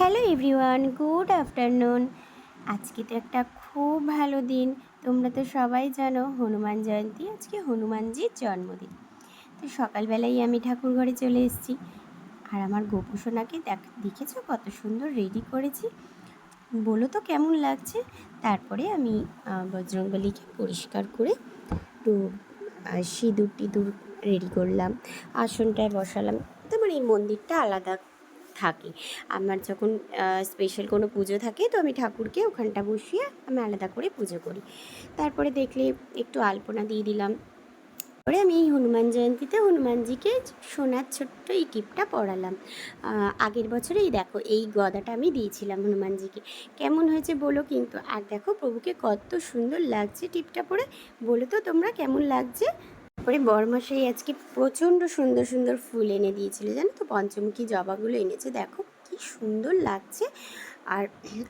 Hello everyone, good afternoon. আজকে তো একটা খুব ভালো দিন। তোমরা তো সবাই জানো হনুমান জয়ন্তী, আজকে হনুমানজির জন্মদিন। তো সকালবেলাই আমি ঠাকুর ঘরে চলে এসেছি। আর আমার গোপুসোনাকে দেখ, দেখেছ কত সুন্দর রেডি করেছি? বলো তো কেমন লাগছে? তারপরে আমি বজরংবলীকে পরিষ্কার করে একটু সিঁদুর টিঁদুর রেডি করলাম। আসনটায় বসালাম। তারপর এই মন্দিরটা আলাদা থাকে। আমার যখন স্পেশাল কোনো পুজো থাকে, তো আমি ঠাকুরকে ওখানটা বসিয়ে আমি আলাদা করে পুজো করি। তারপরে দেখলে একটু আলপনা দিয়ে দিলাম। পরে আমি এই হনুমান জয়ন্তীতে হনুমানজিকে সোনার ছোট্ট এই টিপটা পরালাম। আগের বছরে এই দেখো, এই গদাটা আমি দিয়েছিলাম হনুমানজিকে। কেমন হয়েছে বলো কিন্তু, আর দেখো প্রভুকে কত সুন্দর লাগছে টিপটা পরে। বলো তো তোমরা কেমন লাগছে? তারপরে বরমাসাই আজকে প্রচণ্ড সুন্দর সুন্দর ফুল এনে দিয়েছিল, জানো তো? পঞ্চমুখী জবাগুলো এনেছে। দেখো কি সুন্দর লাগছে। আর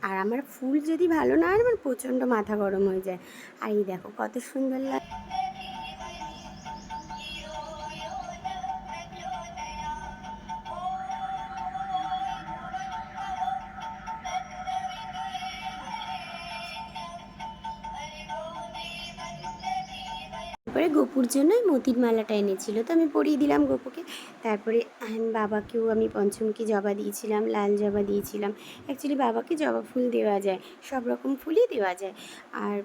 আর আমার ফুল যদি ভালো না হয়, আমার প্রচণ্ড মাথা গরম হয়ে যায়। আর এই দেখো কত সুন্দর লাগ তারপরে গোপুর জন্যই মতির মালাটা এনেছিল। তো আমি পরিয়ে দিলাম গোপুকে। তারপরে বাবাকেও আমি পঞ্চমুখী জবা দিয়েছিলাম, লাল জবা দিয়েছিলাম। অ্যাকচুয়ালি বাবাকে জবা ফুল দেওয়া যায়, সব রকম ফুলই দেওয়া যায়। আর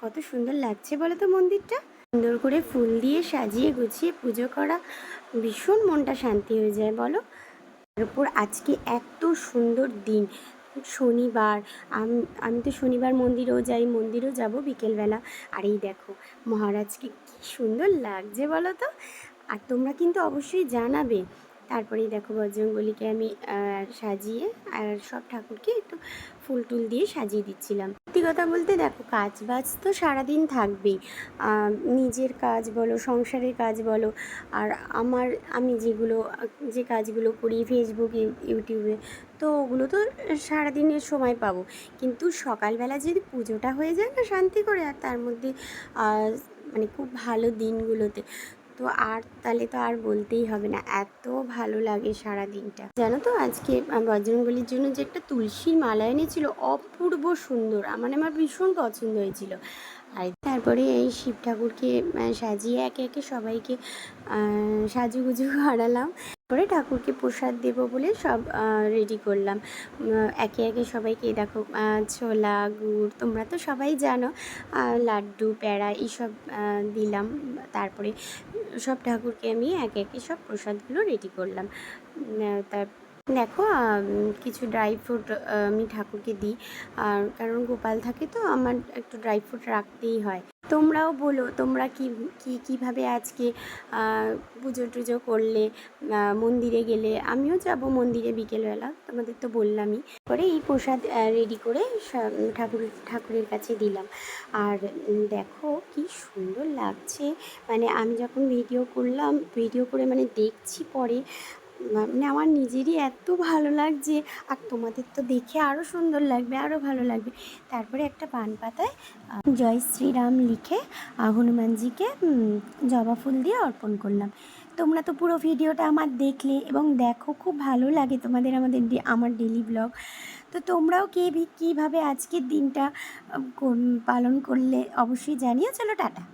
কত সুন্দর লাগছে বলো তো মন্দিরটা? সুন্দর করে ফুল দিয়ে সাজিয়ে গুছিয়ে পুজো করা, ভীষণ মনটা শান্তি হয়ে যায় বলো। তার উপর আজকে এত সুন্দর দিন শনিবার। আমি তো শনিবার মন্দিরেও যাই, মন্দিরেও যাব বিকেলবেলা। আর এই দেখো, মহারাজকে কি সুন্দর লাগছে বলো তো? আর তোমরা কিন্তু অবশ্যই জানাবে তারপরেই দেখো বজরঙ্গলিকে আমি সাজিয়ে আর সব ঠাকুরকে একটু ফুল টুল দিয়ে সাজিয়ে দিচ্ছিলাম। সত্যি কথা বলতে দেখো কাজ বাজ তো সারাদিন থাকবেই। নিজের কাজ বলো, সংসারের কাজ বলো, আর আমার, আমি যেগুলো, যে কাজগুলো করি ফেসবুক ইউটিউবে তো ওগুলো তো সারাদিনের সময় পাবো। কিন্তু সকালবেলা যদি পুজোটা হয়ে যায় না শান্তি করে, আর তার মধ্যে মানে খুব ভালো দিনগুলোতে তো আর তাহলে তো আর বলতেই হবে না, এত ভালো লাগে সারা দিনটা জানো তো আজকে বজরঙ্গলির জন্য যে একটা তুলসীর মালা এনেছিল, অপূর্ব সুন্দর মানে আমার ভীষণ পছন্দ হয়েছিল। আর তারপরে এই শিব ঠাকুরকে সাজিয়ে একে একে সবাইকে সাজুগুজু করালাম। তারপরে ঠাকুরকে প্রসাদ দেব বলে সব রেডি করলাম। একে একে সবাইকে দেখো ছোলা, গুড়, তোমরা তো সবাই জানো লাড্ডু প্যাড়া এইসব দিলাম। তারপরে সব ঠাকুরকে আমি একে একে সব প্রসাদগুলো রেডি করলাম। তার দেখো কিছু ড্রাই ফ্রুট আমি ঠাকুরকে দিই। আর কারণ গোপাল থাকে তো, আমার একটু ড্রাই ফ্রুট রাখতেই হয়। তোমরাও বলো, তোমরা কি কি, কীভাবে আজকে পুজো টুজো করলে মন্দিরে গেলে? আমিও যাব মন্দিরে বিকেলবেলা, তোমাদের তো বললামই। পরে এই প্রসাদ রেডি করে ঠাকুর, ঠাকুরের কাছে দিলাম। আর দেখো, কি সুন্দর লাগছে। মানে আমি যখন ভিডিও করলাম ভিডিও করে মানে দেখছি পরে মানে আমার নিজেরই এত ভালো লাগছে। আর তোমাদের তো দেখে আরও সুন্দর লাগবে আরও ভালো লাগবে। তারপরে একটা পান পাতায় জয় শ্রীরাম লিখে হনুমানজিকে জবা ফুল দিয়ে অর্পণ করলাম। তোমরা তো পুরো ভিডিওটা আমার দেখলে এবং দেখো, খুব ভালো লাগে তোমাদের আমাদের আমার ডেলি ব্লগ তো তোমরাও কে কীভাবে আজকের দিনটা পালন করলে অবশ্যই জানিও। চলো, টাটা।